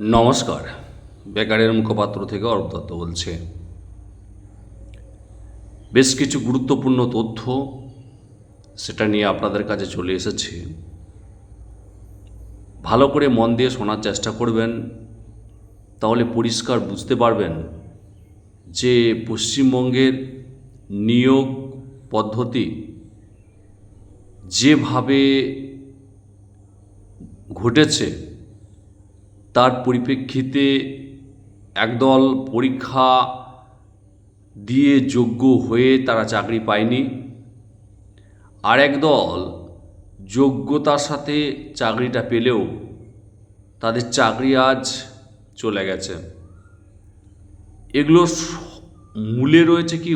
নমস্কার। বেকারের মুখপাত্র থেকে অরূপ দত্ত বলছে। বেশ কিছু গুরুত্বপূর্ণ তথ্য সেটা নিয়ে আপনাদের কাছে চলে এসেছে। ভালো করে মন দিয়ে শোনার চেষ্টা করবেন, তাহলে পরিষ্কার বুঝতে পারবেন যে পশ্চিমবঙ্গের নিয়োগ পদ্ধতি যেভাবে ঘটেছে তার পরিপ্রেক্ষিতে একদল পরীক্ষা দিয়ে যোগ্য হয়ে তারা চাকরি পায়নি। আর একদল যোগ্যতার সাথে চাকরিটা পেলেও তাদের চাকরি আজ চলে গেছে। এগুলো মূলে রয়েছে কি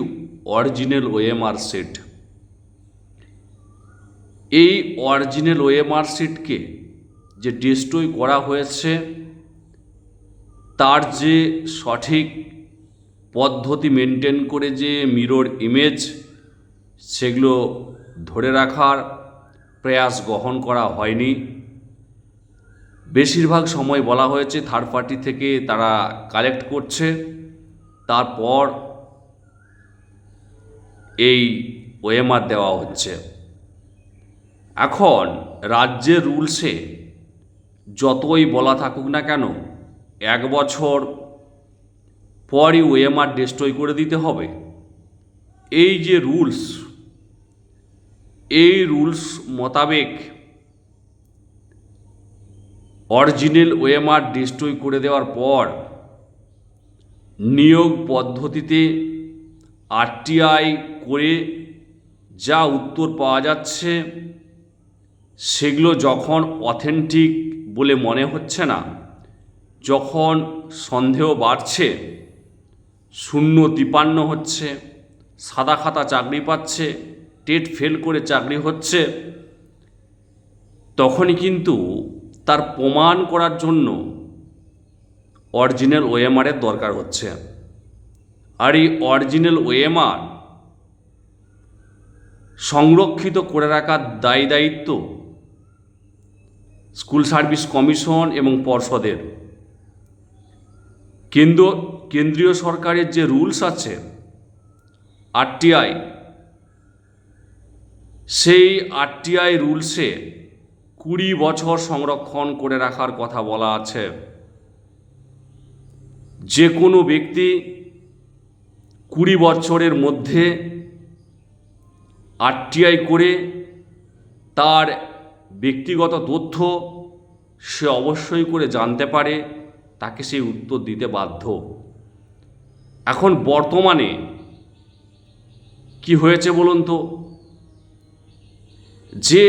অরিজিনাল ওএমআর সেট। এই অরিজিনাল ওএমআর সিটকে যে ডিস্ট্রয় করা হয়েছে তার যে সঠিক পদ্ধতি মেনটেন করে যে মিরর ইমেজ সেগুলো ধরে রাখার প্রয়াস গ্রহণ করা হয়নি। বেশিরভাগ সময় বলা হয়েছে থার্ড পার্টি থেকে তারা কালেক্ট করছে। তারপর এই ওএমআর দেওয়া হচ্ছে। এখন রাজ্যের রুলসে যতই বলা থাকুক না কেন এক বছর পরই ওএমআর ডিস্ট্রয় করে দিতে হবে। এই যে রুলস এই রুলস মোতাবেক অরিজিনাল ওএমআর ডিস্ট্রয় করে দেওয়ার পর নিয়োগ পদ্ধতিতে আরটিআই করে যা উত্তর পাওয়া যাচ্ছে, সেগুলো যখন অথেন্টিক বলে মনে হচ্ছে না যখন সন্দেহ বাড়ছে, শূন্য তিপান্ন হচ্ছে, সাদা খাতা চাকরি পাচ্ছে, টেট ফেল করে চাকরি হচ্ছে, তখনই কিন্তু তার প্রমাণ করার জন্য অরিজিনাল ওএমআরের দরকার হচ্ছে। আর এই অরিজিনাল ওএমআর সংরক্ষিত করে রাখার দায়ী দায়িত্ব স্কুল সার্ভিস কমিশন এবং পর্ষদের। কেন্দ্র, কেন্দ্রীয় সরকারের যে রুলস আছে আরটিআই সেই আরটিআই রুলসে কুড়ি বছর সংরক্ষণ করে রাখার কথা বলা আছে। যে কোনো ব্যক্তি কুড়ি বছরের মধ্যে আরটিআই করে তার ব্যক্তিগত তথ্য সে অবশ্যই করে জানতে পারে। তাকে সেই উত্তর দিতে বাধ্য। এখন বর্তমানে কি হয়েছে বলুন তো? যে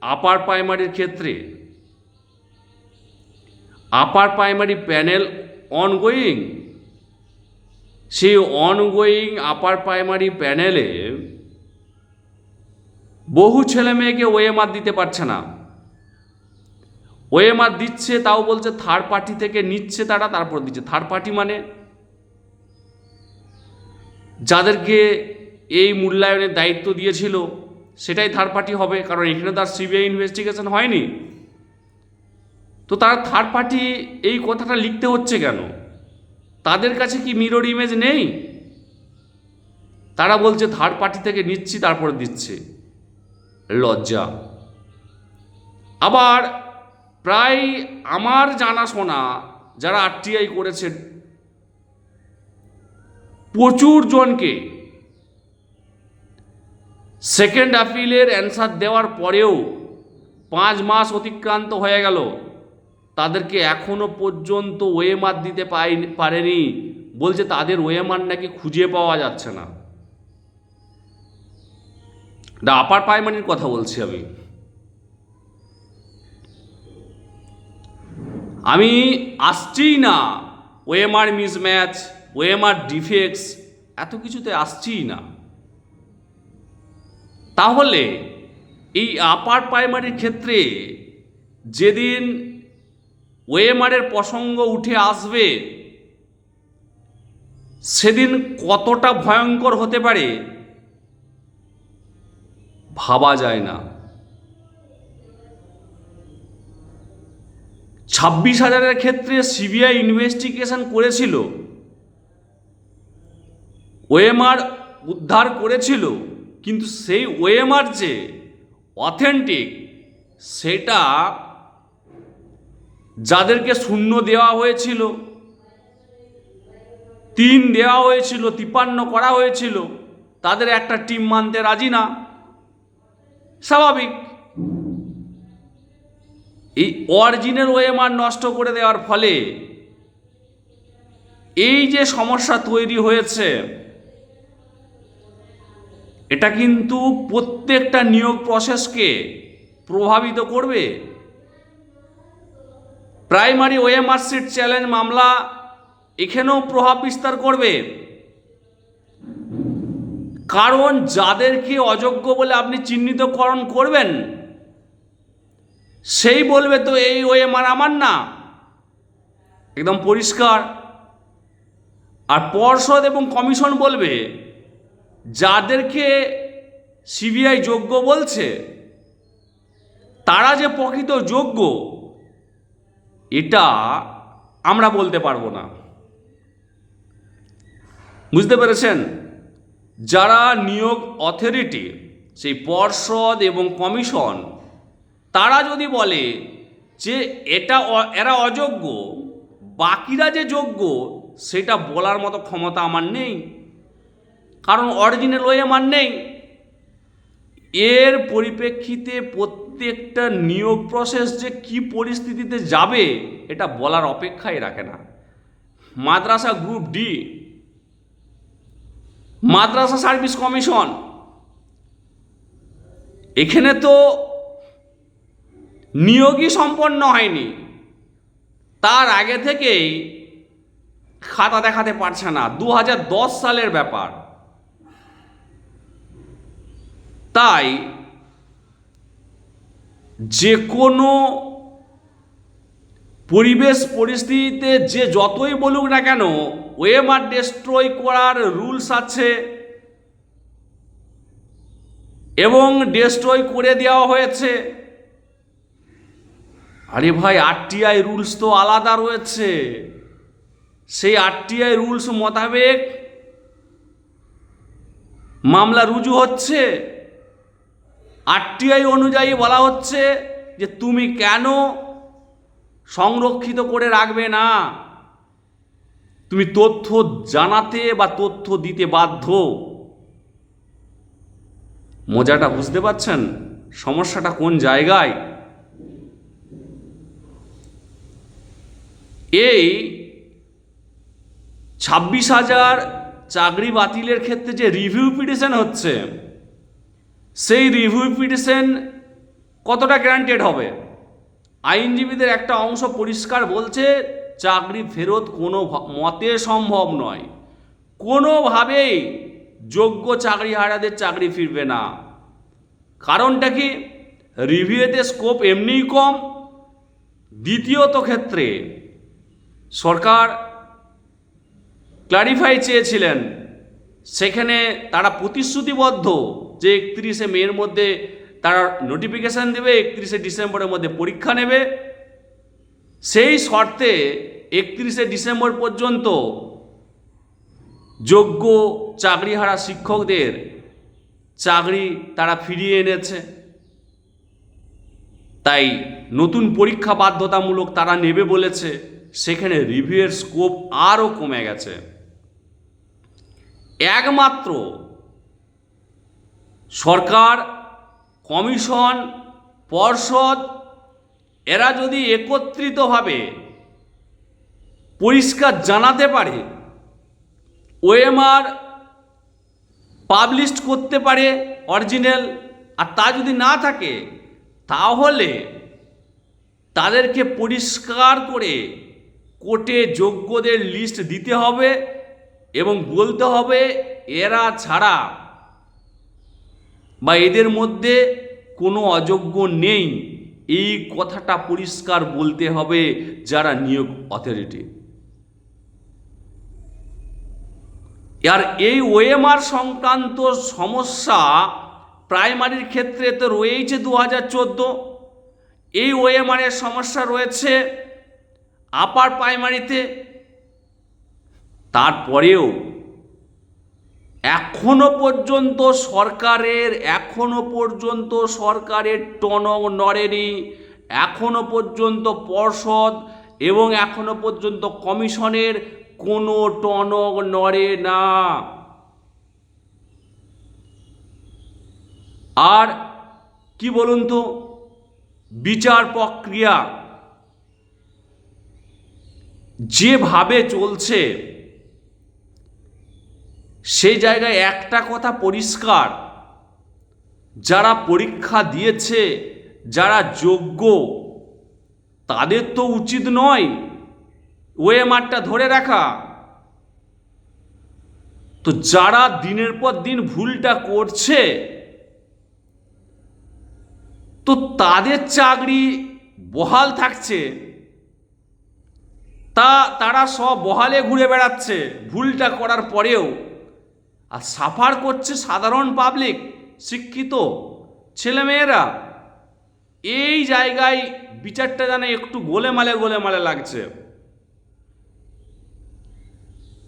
আপার প্রাইমারির ক্ষেত্রে আপার প্রাইমারি প্যানেল অনগোয়িং সেই অনগোয়িং আপার প্রাইমারি প্যানেলে বহু ছেলে মেয়েকে ওএমআর দিতে পারছে না। ওএমআর দিচ্ছে, তাও বলছে থার্ড পার্টি থেকে নিচ্ছে তারা, তারপর দিচ্ছে। থার্ড পার্টি মানে? যাদেরকে এই মূল্যায়নের দায়িত্ব দিয়েছিল, সেটাই থার্ড পার্টি হবে, কারণ এখানে তার সিবিআই ইনভেস্টিগেশন হয়নি। তো তারা থার্ড পার্টি এই কথাটা লিখতে হচ্ছে কেন? তাদের কাছে কি মিরর ইমেজ নেই? তারা বলছে থার্ড পার্টি থেকে নিচ্ছি, তারপরে দিচ্ছে। লজ্জা। আবার প্রায় আমার জানাশোনা যারা আরটিআই করেছে, প্রচুর জনকে সেকেন্ড অ্যাপিলের অ্যান্সার দেওয়ার পরেও পাঁচ মাস অতিক্রান্ত হয়ে গেল। তাদেরকে এখনও পর্যন্ত ওয়েমার দিতে পাই- পারেনি। বলছে তাদের ওয়েমার নাকি খুঁজে পাওয়া যাচ্ছে না। না আপার প্রাইমারির কথা বলছি আমি। আমি আসছিই না। ওএমআর মিসম্যাচ ওএমআর ডিফেক্টস এত কিছুতে আসছিই না। তাহলে এই আপার প্রাইমারির ক্ষেত্রে যেদিন ওএমআরের প্রসঙ্গ উঠে আসবে, সেদিন কতটা ভয়ঙ্কর হতে পারে ভাবা যায় না। ছাব্বিশ হাজারের ক্ষেত্রে সিবিআই ইনভেস্টিগেশন করেছিল। ওএমআর উদ্ধার করেছিল, কিন্তু সেই ওএমআর যে অথেন্টিক সেটা যাদেরকে শূন্য দেওয়া হয়েছিল, তিন দেওয়া হয়েছিল, তিপান্ন করা হয়েছিল, তাদের একটা টিম মানতে রাজি না। স্বাভাবিক। এই অরিজিনাল ওয়েমার নষ্ট করে দেওয়ার ফলে এই যে সমস্যা তৈরি হয়েছে, এটা কিন্তু প্রত্যেকটা নিয়োগ প্রসেসকে প্রভাবিত করবে। প্রাইমারি ওএমআর সিট চ্যালেঞ্জ মামলা এখানেও প্রভাব বিস্তার করবে। কারণ যাদেরকে অযোগ্য বলে আপনি চিহ্নিতকরণ করবেন সেই বলবে তো, এই ওএমআর আমার না। একদম পরিষ্কার। আর পর্ষদ এবং কমিশন বলবে, যাদেরকে সিবিআই যোগ্য বলছে, তারা যে প্রকৃত যোগ্য, এটা আমরা বলতে পারব না। বুঝতে পেরেছেন? যারা নিয়োগ অথরিটি, সেই পর্ষদ এবং কমিশন তারা যদি বলে যে এটা এরা অযোগ্য, বাকিরা যে যোগ্য, সেটা বলার মতো ক্ষমতা আমার নেই, কারণ অরিজিনাল ওয়ে আমার নেই। এর পরিপ্রেক্ষিতে প্রত্যেকটা নিয়োগ প্রসেস যে কি পরিস্থিতিতে যাবে, এটা বলার অপেক্ষাই রাখে না। মাদ্রাসা গ্রুপ ডি মাদ্রাসা সার্ভিস কমিশন এখানে তো নিয়োগই সম্পন্ন হয়নি। তার আগে থেকেই খাতা দেখাতে পারছে না। দু হাজার দশ সালের ব্যাপার। তাই যে কোনো পরিবেশ পরিস্থিতিতে যে যতই বলুক না কেন ওয়েমার ডেস্ট্রয় করার রুলস আছে। এবং ডেস্ট্রয় করে দেওয়া হয়েছে। আরে ভাই, আরটিআই রুলস তো আলাদা রয়েছে। সেই আরটিআই রুলস মোতাবেক মামলা রুজু হচ্ছে। আরটিআই অনুযায়ী বলা হচ্ছে যে তুমি কেন সংরক্ষিত করে রাখবে না? তুমি তথ্য জানাতে বা তথ্য দিতে বাধ্য। মজাটা বুঝতে পারছেন? সমস্যাটা কোন জায়গায়? এই ছাব্বিশ হাজার চাকরি বাতিলের ক্ষেত্রে যে রিভিউ পিটিশন হচ্ছে, সেই রিভিউ পিটিশন কতটা গ্যারান্টেড হবে? আইনজীবীদের একটা অংশ পরিষ্কার বলছে, চাকরি ফেরত কোনো মতে সম্ভব নয়। কোনোভাবেই যোগ্য চাকরি হারাদের চাকরি ফিরবে না। কারণটা কি? রিভিউতে স্কোপ এমনিই কম। দ্বিতীয়ত ক্ষেত্রে সরকার ক্লারিফাই চেয়েছিলেন, সেখানে তারা প্রতিশ্রুতিবদ্ধ যে একত্রিশে মের মধ্যে তারা নোটিফিকেশান দেবে, একত্রিশে ডিসেম্বরের মধ্যে পরীক্ষা নেবে। সেই শর্তে একত্রিশে ডিসেম্বর পর্যন্ত যোগ্য চাকরিহারা শিক্ষকদের চাকরি তারা ফিরিয়ে এনেছে। তাই নতুন পরীক্ষা বাধ্যতামূলক তারা নেবে বলেছে। সেখানে রিভিউয়ের স্কোপ আরও কমে গেছে। একমাত্র সরকার, কমিশন, পর্ষদ, এরা যদি একত্রিতভাবে পরিষ্কার জানাতে পারে ওএমআর পাবলিশ করতে পারে অরিজিনাল আর তা যদি না থাকে, তাহলে তাদেরকে পরিষ্কার করে কোর্টে যোগ্যদের লিস্ট দিতে হবে এবং বলতে হবে এরা ছাড়া বা এদের মধ্যে কোনো অযোগ্য নেই। এই কথাটা পরিষ্কার বলতে হবে যারা নিয়োগ অথরিটি আর এই ওএমআর সংক্রান্ত সমস্যা প্রাইমারির ক্ষেত্রে তো রয়েইছে দু হাজার চোদ্দ। এই ওএমআরের সমস্যা রয়েছে আপার প্রাইমারিতে, তারপরেও এখনও পর্যন্ত সরকারের, এখনও পর্যন্ত সরকারের টনক নড়েনি, এখনও পর্যন্ত পর্ষদ এবং এখনও পর্যন্ত কমিশনের কোনো টনক নড়ে না। আর কি বলুন তো, বিচার প্রক্রিয়া যেভাবে চলছে সেই জায়গায় একটা কথা পরিষ্কার। যারা পরীক্ষা দিয়েছে, যারা যোগ্য, তাদের তো উচিত নয় ওয়েমারটা ধরে রাখা। তো যারা দিনের পর দিন ভুলটা করছে, তো তাদের চাকরি বহাল থাকছে। তা তারা সব বহালে ঘুরে বেড়াচ্ছে। ভুলটা করার পরেও। আর সাফার করছে সাধারণ পাবলিক শিক্ষিত ছেলেমেয়েরা। এই জায়গায় বিচারটা যেন একটু গোলেমালে গোলেমালে লাগছে।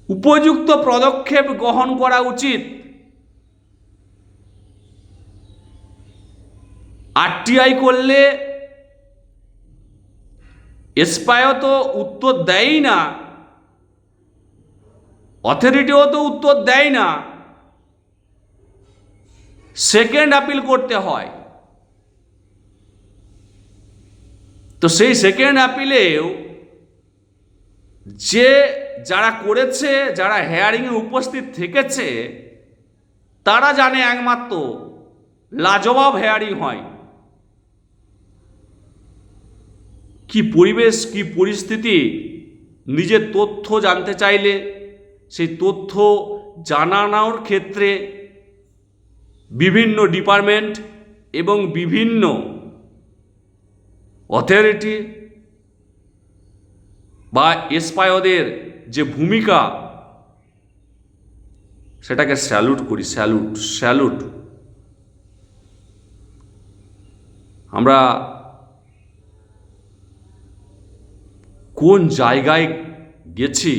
উপযুক্ত পদক্ষেপ গ্রহণ করা উচিত। আরটিআই করলে এসপায়ও তো উত্তর দেয়ই না অথরিটিও তো উত্তর দেয় না। সেকেন্ড আপিল করতে হয়। তো সেই সেকেন্ড আপিলেও যে যারা করেছে, যারা হেয়ারিংয়ে উপস্থিত থেকেছে, তারা জানে একমাত্র লাজবাব হেয়ারিং হয়। কি পরিবেশ, কি পরিস্থিতি, নিজের তথ্য জানতে চাইলে, সেই তথ্য জানানোর ক্ষেত্রে বিভিন্ন ডিপার্টমেন্ট এবং বিভিন্ন অথরিটি বা এসপায়দের যে ভূমিকা, সেটাকে স্যালুট করি স্যালুট স্যালুট আমরা কোন জায়গায় গেছি,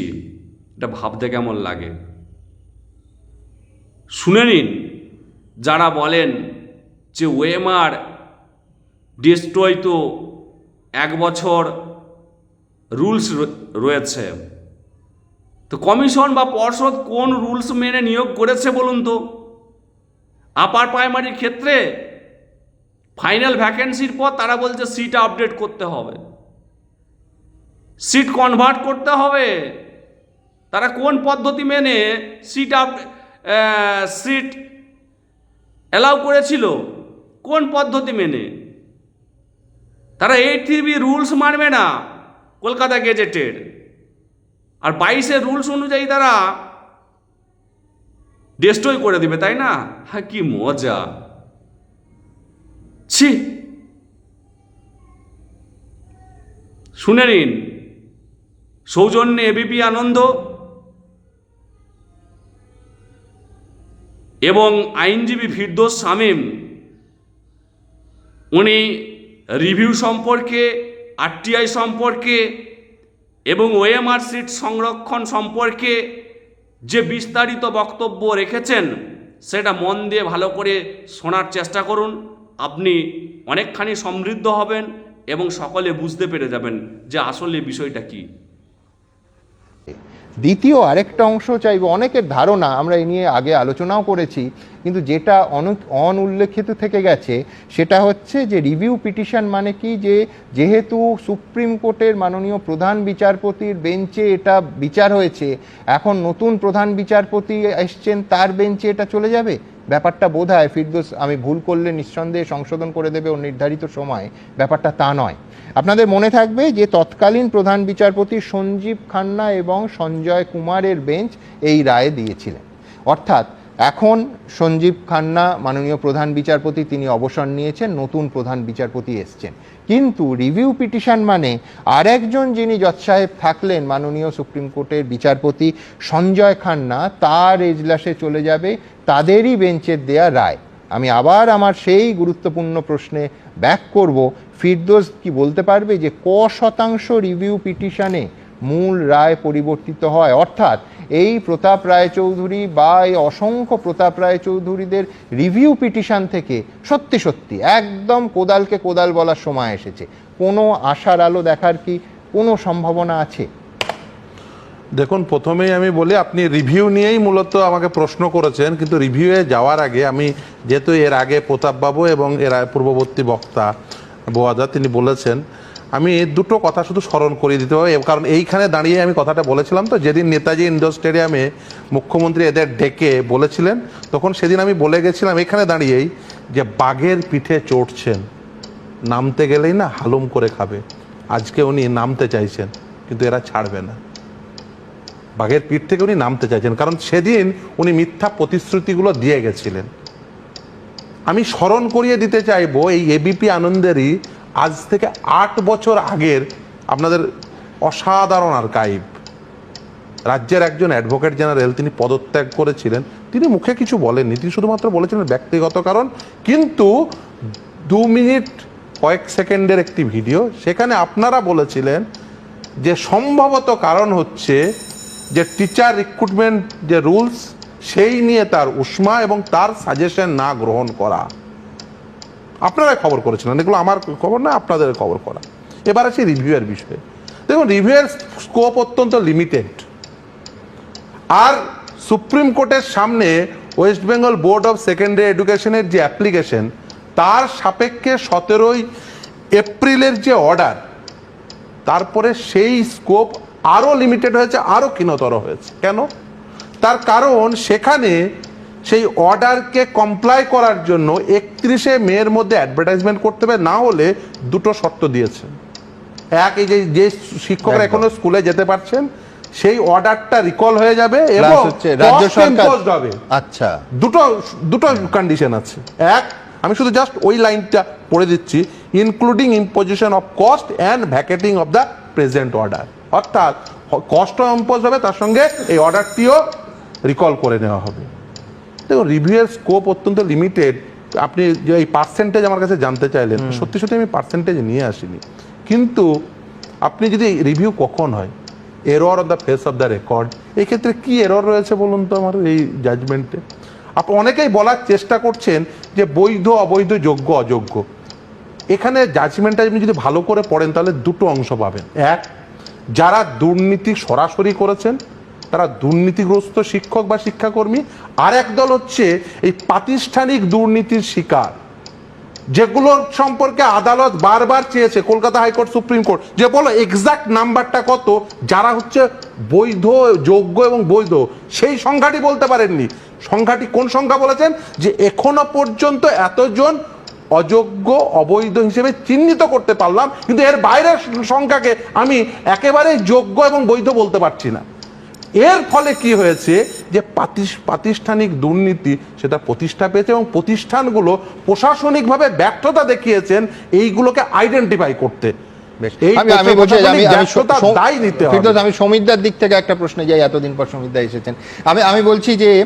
এটা ভাবতে কেমন লাগে? শুনে নিন, যারা বলেন যে ওয়েমার ডিস্ট্রয় তো এক বছর রুলস রয়েছে। তো কমিশন বা পর্ষদ কোন রুলস মেনে নিয়োগ করেছে বলুন তো? আপার প্রাইমারির ক্ষেত্রে ফাইনাল ভ্যাকেন্সির পর তারা বলছে সিট আপডেট করতে হবে। সিট কনভার্ট করতে হবে। তারা কোন পদ্ধতি মেনে সিট আপ সিট অ্যালাউ করেছিল? কোন পদ্ধতি মেনে? তারা এই থ্রি রুলস মানবে না, কলকাতা গেজেটের আর বাইশের রুলস অনুযায়ী তারা ডিস্ট্রয় করে দিবে, তাই না? হ্যাঁ কি মজা। ছি। শুনে নিন। সৌজন্যে এবিপি আনন্দ। এবং আইনজীবী ফিরদোস শামীম, উনি রিভিউ সম্পর্কে আরটিআই সম্পর্কে এবং ওএমআর সিট সংরক্ষণ সম্পর্কে যে বিস্তারিত বক্তব্য রেখেছেন, সেটা মন দিয়ে ভালো করে শোনার চেষ্টা করুন। আপনি অনেকখানি সমৃদ্ধ হবেন এবং সকলে বুঝতে পেরে যাবেন যে আসলে বিষয়টা কী। দ্বিতীয় আরেকটা অংশ চাইব, অনেকের ধারণা, আমরা এই নিয়ে আগে আলোচনাও করেছি, কিন্তু যেটা অনেক অনুল্লেখিত থেকে গেছে, সেটা হচ্ছে যে রিভিউ পিটিশন মানে কি? যে যেহেতু সুপ্রিম কোর্টের মাননীয় প্রধান বিচারপতির বেঞ্চে এটা বিচার হয়েছে, এখন নতুন প্রধান বিচারপতি এসছেন, তার বেঞ্চে এটা চলে যাবে? ব্যাপারটা বোধ হয় ফিরদোস, আমি ভুল করলে নিঃসন্দেহে সংশোধন করে দেবে ও নির্ধারিত সময়, ব্যাপারটা তা নয়। আপনাদের মনে থাকবে যে তৎকালীন প্রধান বিচারপতি সঞ্জীব খান্না এবং সঞ্জয় কুমারের বেঞ্চ এই রায় দিয়েছিলেন। অর্থাৎ এখন সঞ্জীব খান্না মাননীয় প্রধান বিচারপতি, তিনি অবসর নিয়েছেন, নতুন প্রধান বিচারপতি এসছেন। কিন্তু রিভিউ পিটিশন মানে আরেকজন যিনি জজ সাহেব থাকলেন মাননীয় সুপ্রিম কোর্টের বিচারপতি সঞ্জয় খান্না, তার এজলাসে চলে যাবে তাদেরই বেঞ্চের দেয়া রায়। আমি আবার আমার সেই গুরুত্বপূর্ণ প্রশ্নে ব্যাক করব। ফিরদোস কি বলতে পারবে যে, ক শতাংশ রিভিউ পিটিশনে মূল রায় পরিবর্তিত হয়? অর্থাৎ এই প্রতাপ রায়চৌধুরী বা এই অসংখ্য প্রতাপ রায়চৌধুরীদের রিভিউ পিটিশন থেকে সত্যি সত্যি একদম কোদালকে কোদাল বলার সময় এসেছে। কোনো আশার আলো দেখার কি কোনো সম্ভাবনা আছে? দেখুন, প্রথমেই আমি বলি, আপনি রিভিউ নিয়েই মূলত আমাকে প্রশ্ন করেছেন, কিন্তু রিভিউয়ে যাওয়ার আগে আমি যেহেতু এর আগে প্রতাপবাবু এবং এর পূর্ববর্তী বক্তা বোয়াদা, তিনি বলেছেন, আমি দুটো কথা শুধু স্মরণ করিয়ে দিতে হবে, কারণ এইখানে দাঁড়িয়ে আমি কথাটা বলেছিলাম তো, যেদিন নেতাজি ইন্ডোর স্টেডিয়ামে মুখ্যমন্ত্রী এদের ডেকে বলেছিলেন, তখন সেদিন আমি বলে গেছিলাম, এখানে দাঁড়িয়েই যে বাঘের পিঠে চড়ছেন, নামতে গেলেই না হালুম করে খাবে, আজকে উনি নামতে চাইছেন, কিন্তু এরা ছাড়বে না। বাঘের পিঠ থেকে উনি নামতে চাইছেন, কারণ সেদিন উনি মিথ্যা প্রতিশ্রুতিগুলো দিয়ে গেছিলেন। আমি স্মরণ করিয়ে দিতে চাইব, এই এবিপি আনন্দেরই আজ থেকে আট বছর আগের আপনাদের অসাধারণ আর্কাইভ। রাজ্যের একজন অ্যাডভোকেট জেনারেল তিনি পদত্যাগ করেছিলেন। তিনি মুখে কিছু বলেননি, তিনি শুধুমাত্র বলেছিলেন ব্যক্তিগত কারণ, কিন্তু দু মিনিট কয়েক সেকেন্ডের একটি ভিডিও, সেখানে আপনারা বলেছিলেন যে সম্ভবত কারণ হচ্ছে যে টিচার রিক্রুটমেন্ট যে রুলস সেই নিয়ে তার উষ্মা এবং তার সাজেশন না গ্রহণ করা। আপনারাই খবর করেছিলেন, এগুলো আমার খবর না, আপনাদের খবর করা। এবার আছে রিভিউয়ের বিষয়ে। দেখুন রিভিউয়ের স্কোপ অত্যন্ত লিমিটেড আর সুপ্রিম কোর্টের সামনে West Bengal board of secondary এডুকেশনের যে অ্যাপ্লিকেশন তার সাপেক্ষে সতেরোই এপ্রিলের যে অর্ডার তারপরে সেই স্কোপ আরও লিমিটেড হয়েছে আরও ক্ষীণতর হয়েছে। কেন? তার কারণ সেখানে সেই অর্ডারকে কমপ্লাই করার জন্য একত্রিশে মেয়ের মধ্যে অ্যাডভার্টাইজমেন্ট করতে হবে না হলে দুটো শর্ত দিয়েছে। এক এই যে যে শিক্ষকরা। এখনও স্কুলে যেতে পারছেন সেই অর্ডারটা রিকল হয়ে যাবে এবং রাজ্য সরকার হবে। আচ্ছা। দুটো দুটো কন্ডিশন আছে। এক আমি শুধু জাস্ট ওই লাইনটা পড়ে দিচ্ছি including imposition of cost and vacating of the present order অর্থাৎ কস্ট ইম্পোজ হবে তার সঙ্গে এই অর্ডারটিও রিকল করে নেওয়া হবে। দেখুন রিভিউয়ের স্কোপ অত্যন্ত লিমিটেড আপনি যে এই পার্সেন্টেজ আমার কাছে জানতে চাইলেন সত্যি সত্যি আমি পার্সেন্টেজ নিয়ে আসিনি। কিন্তু আপনি যদি রিভিউ কখন হয় error of the face of the record এই ক্ষেত্রে কি এরর রয়েছে বলুন তো আমার এই জাজমেন্টে আপনি অনেকেই বলার চেষ্টা করছেন যে বৈধ অবৈধ যোগ্য অযোগ্য। এখানে জাজমেন্টটা আপনি যদি ভালো করে পড়েন তাহলে দুটো অংশ পাবেন। এক যারা দুর্নীতি সরাসরি করেছেন, তারা দুর্নীতিগ্রস্ত শিক্ষক বা শিক্ষাকর্মী, আর একদল হচ্ছে এই প্রাতিষ্ঠানিক দুর্নীতির শিকার, যেগুলোর সম্পর্কে আদালত বারবার চেয়েছে কলকাতা হাইকোর্ট, সুপ্রিম কোর্ট, যে বলো এক্সাক্ট নাম্বারটা কত, যারা হচ্ছে বৈধ, যোগ্য এবং বৈধ, সেই সংখ্যাটি বলতে পারেননি। সংখ্যাটি কোন সংখ্যা বলেছেন? যে এখনও পর্যন্ত এতজন অযোগ্য, অবৈধ হিসেবে চিহ্নিত করতে পারলাম, কিন্তু এর বাইরের সংখ্যাকে আমি একেবারে যোগ্য এবং বৈধ বলতে পারছি না। এর ফলে কি হয়েছে যে প্রাতিষ্ঠানিক দুর্নীতি সেটা প্রতিষ্ঠা পেয়েছে এবং প্রতিষ্ঠানগুলো প্রশাসনিকভাবে ব্যর্থতা দেখিয়েছেন, এইগুলোকে আইডেন্টিফাই করতে। আমি আমি বলছি সমিতদার দিক থেকে একটা প্রশ্নে যাই এতদিন পর সমিতদা এসেছেন। আমি আমি বলছি যে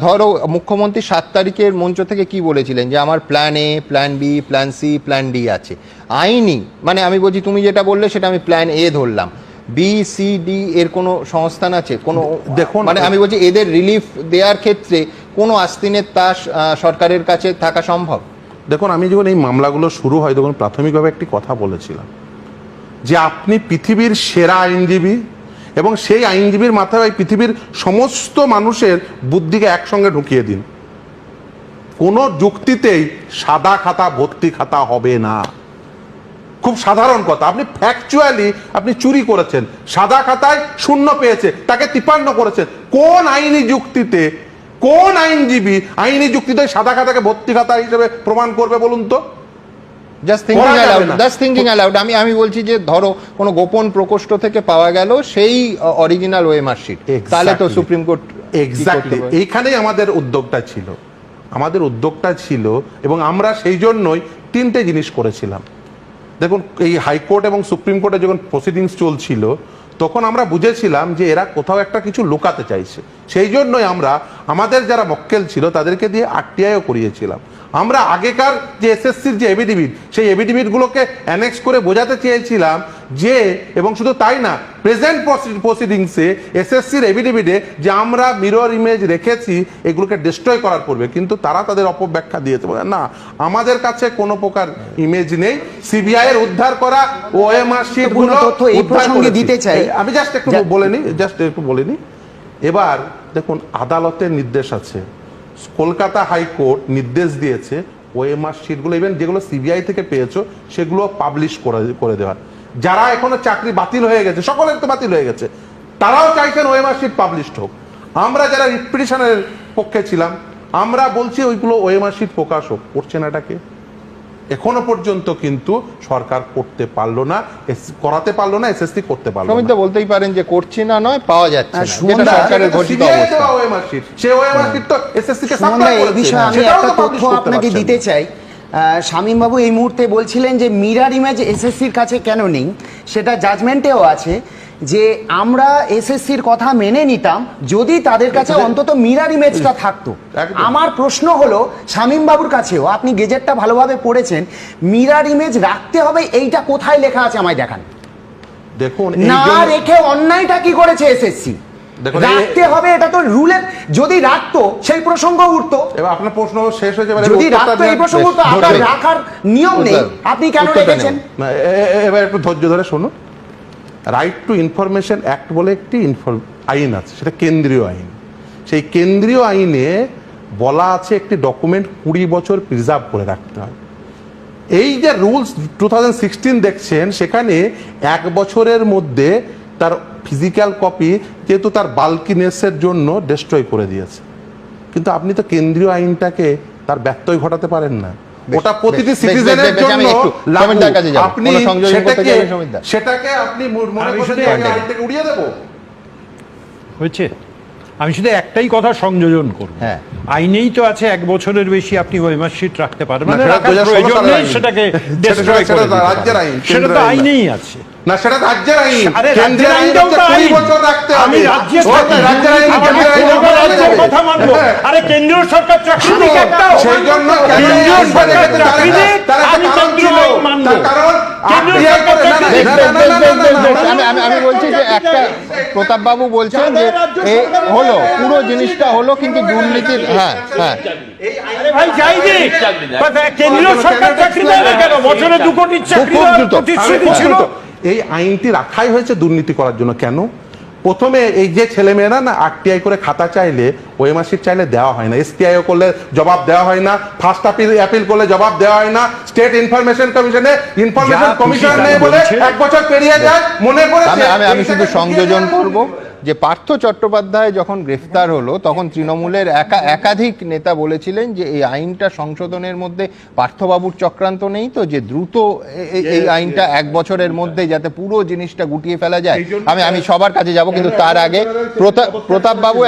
ধরো মুখ্যমন্ত্রী সাত তারিখের মঞ্চ থেকে কি বলেছিলেন? যে আমার plan A plan B plan C plan D আছে। আইনি মানে আমি বলছি তুমি যেটা বললে সেটা আমি প্ল্যান এ ধরলাম। বি সি ডি এর কোনো সংস্থান আছে? কোনো দেখুন- মানে আমি বলছি এদের রিলিফ দেওয়ার ক্ষেত্রে কোনো আস্তিনের তাস সরকারের কাছে থাকা সম্ভব? দেখুন আমি যখন এই মামলাগুলো শুরু হয় তখন প্রাথমিকভাবে একটি কথা বলেছিলাম। যে আপনি পৃথিবীর সেরা আইনজীবী এবং সেই আইনজীবীর মাথায় পৃথিবীর সমস্ত মানুষের বুদ্ধিকে একসঙ্গে ঢুকিয়ে দিন। কোনো যুক্তিতেই সাদা খাতা, ভর্তি খাতা হবে না। খুব সাধারণ কথা। আপনি ফ্যাকচুয়ালি আপনি চুরি করেছেন, সাদা খাতায় শূন্য পেয়েছে, তাকে তিপান্ন করেছেন। কোন আইনি যুক্তিতে, কোন আইনজীবী আইনি যুক্তিতে সাদা খাতাকে ভর্তি খাতা হিসেবে প্রমাণ করবে বলুন তো? Just thinking aloud just thinking aloud আমি আমি বলছি যে ধরো কোনো গোপন প্রকোষ্ঠ থেকে পাওয়া গেল সেই অরিজিনাল ওয়ে মার্কশিট। তাহলে তো সুপ্রিম কোর্ট এক্স্যাক্টলি এইখানেই আমাদের উদ্যোগটা ছিল। আমাদের উদ্যোগটা ছিল এবং আমরা সেই জন্যই তিনটে জিনিস করেছিলাম। দেখুন এই হাইকোর্ট এবং সুপ্রিম কোর্টে যখন প্রসিডিংস চলছিল তখন আমরা বুঝেছিলাম যে এরা কোথাও একটা কিছু লুকাতে চাইছে। সেই জন্যই আমরা আমাদের যারা মক্কেল ছিল তাদেরকে দিয়ে আরটিআইও করিয়েছিলাম। আমরা আগেকার যে এসএসসির যে এভিডিভিট সেই এভিডিভিটগুলোকে অ্যানেক্স করে বোঝাতে চেয়েছিলাম যে এবং শুধু তাই না প্রেজেন্ট প্রসিডিংসে এসএসসির এভিডিভিটে যে আমরা মিরর ইমেজ রেখেছি এগুলোকে ডিস্ট্রয় করার পূর্বে কিন্তু তারা তাদের অপব্যাখ্যা দিয়েছে। বলে না আমাদের কাছে কোনো প্রকার ইমেজ নেই। সিবিআই এর উদ্ধার করা ওএমআর শিট গুরুত্বপূর্ণ তথ্য এই প্রসঙ্গে দিতে চাই। আমি জাস্ট একটু বলে নিই জাস্ট একটু বলে নি এবার দেখুন, আদালতের নির্দেশ আছে। কলকাতা হাইকোর্ট নির্দেশ দিয়েছে, ওএমআর শিটগুলো ইভেন যেগুলো সিবিআই থেকে পেয়েছ, সেগুলো পাবলিশ করে করে দেওয়ার যারা এখনও চাকরি বাতিল হয়ে গেছে, সকলের তো বাতিল হয়ে গেছে, তারাও চাইছেন ওএমআর শিট পাবলিশড হোক। আমরা যারা রিপিটিশনের পক্ষে ছিলাম, আমরা বলছি ওইগুলো ওএমআর শিট প্রকাশ হোক। করছে না এটাকে এখনও পর্যন্ত কিন্তু সরকার করতে পারল না এস- করাতে পারল না এসএসসি করতে পারল না। সমিত বলতেই পারেন যে করছে না নয় পাওয়া যাচ্ছে যেটা সরকারের ঘোষিত অবস্থা। ওএমআর তো এসএসসি কে সাপ্লাই এই বিষয়ে আমি একটা তথ্য আপনাকে দিতে চাই। শামীম বাবু এই মুহূর্তে বলছিলেন যে মিরার ইমেজ এসএসসির কাছে কেন নেই? সেটা জাজমেন্টেও আছে। যে আমরা এসএসসির কথা মেনে নিতাম যদি তাদের কাছে অন্তত মিরার ইমেজটা থাকতো। আমার প্রশ্ন হলো শামীম বাবুর কাছেও আপনি গেজেটটা ভালোভাবে পড়েছেন মিরার ইমেজ রাখতে হবে এইটা কোথায় লেখা আছে আমায় দেখান। দেখুন না রেখে অন্যায়টা কি করেছে এসএসসি রাখতে হবে এটা তো রুলের যদি রাখতো সেই প্রসঙ্গ উঠতো। এবার আপনার প্রশ্ন শেষ হয়েছে এবার যদি রাখতো এই। প্রসঙ্গ তো আপনার রাখার নিয়ম নেই। আপনি কেন রেখেছেন? এবার একটু ধৈর্য ধরে শোনো রাইট টু ইনফরমেশন অ্যাক্ট বলে একটি আইন আছে, সেটা কেন্দ্রীয় আইন। সেই কেন্দ্রীয় আইনে বলা আছে একটি ডকুমেন্ট কুড়ি বছর প্রিজার্ভ করে রাখতে হয়। এই যে রুলস টু দেখছেন, সেখানে এক বছরের মধ্যে তার ফিজিক্যাল কপি যেহেতু তার বাল্কিনেসের জন্য ডিস্ট্রয় করে দিয়েছে। কিন্তু আপনি তো কেন্দ্রীয় আইনটাকে তার ব্যত্যয় ঘটাতে পারেন না। ওটা প্রতিটি সিটিজেনের জন্য। আপনি কোনো সংযোজন করতে সেটাকে সেটাকে আপনি মনে উড়িয়ে দেব হয়েছে আমি শুধু একটাই কথা সংযোজন করব হ্যাঁ। আইনেই তো আছে এক বছরের বেশি আপনি রাখতে পারবেন না, না সেটা রাখার 2016 প্রয়োজন সালের নেই আইন। সেটাকে সেটা- destroy সেটা করে তো। আইনেই আছে না সেটা রাজ্যের আইন। কেন্দ্রের আইন কুড়ি বছর রাখতে আমি রাজ্যে রাজ্যের আইন কেন্দ্রের আইন। কথা মানবো। হ্যাঁ। আরে কেন্দ্রীয় সরকার চাকরি দিক সেই জন্য কেন্দ্রীয় সরকার? চাকরি একটা- দিক, তার একটা কারণ ছিল। তার কারণ আমি বলছি যে একটা প্রতাপবাবু বলছেন যে হলো পুরো জিনিসটা হলো কিন্তু দুর্নীতির হ্যাঁ হ্যাঁ। আরে ভাই যাই কেন্দ্রীয় সরকার চাকরি দেয় না কেন? বছরে দু কোটি চাকরি দেওয়ার প্রতিশ্রুতি ছিল। এই আইনটি রাখাই হয়েছে দুর্নীতি করার জন্য। কেন? প্রথমে এই যে ছেলেমেয়েরা না আরটিআই করে খাতা চাইলে ওই মাসিক চাইলে দেওয়া হয় না। এসটিআইও করলে জবাব দেওয়া হয় না। ফার্স্ট আপিল অ্যাপিল করলে জবাব দেওয়া হয় না। স্টেট ইনফরমেশন কমিশনে ইনফরমেশন কমিশন নেই বলে এক বছর পেরিয়ে যায়। মনে করে আমি আমি আমি শুধু সংযোজন করব। যে পার্থ চট্টোপাধ্যায় যখন গ্রেফতার হলো তখন তৃণমূলের একা একাধিক নেতা বলেছিলেন যে এই আইনটা সংশোধনের মধ্যে পার্থবাবুর চক্রান্ত নেই তো যে দ্রুত এই আইনটা এক বছরের মধ্যে যাতে পুরো জিনিসটা গুটিয়ে ফেলা যায়। আমি আমি সবার কাছে যাব কিন্তু তার আগে প্রতাপ প্রতাপ বাবু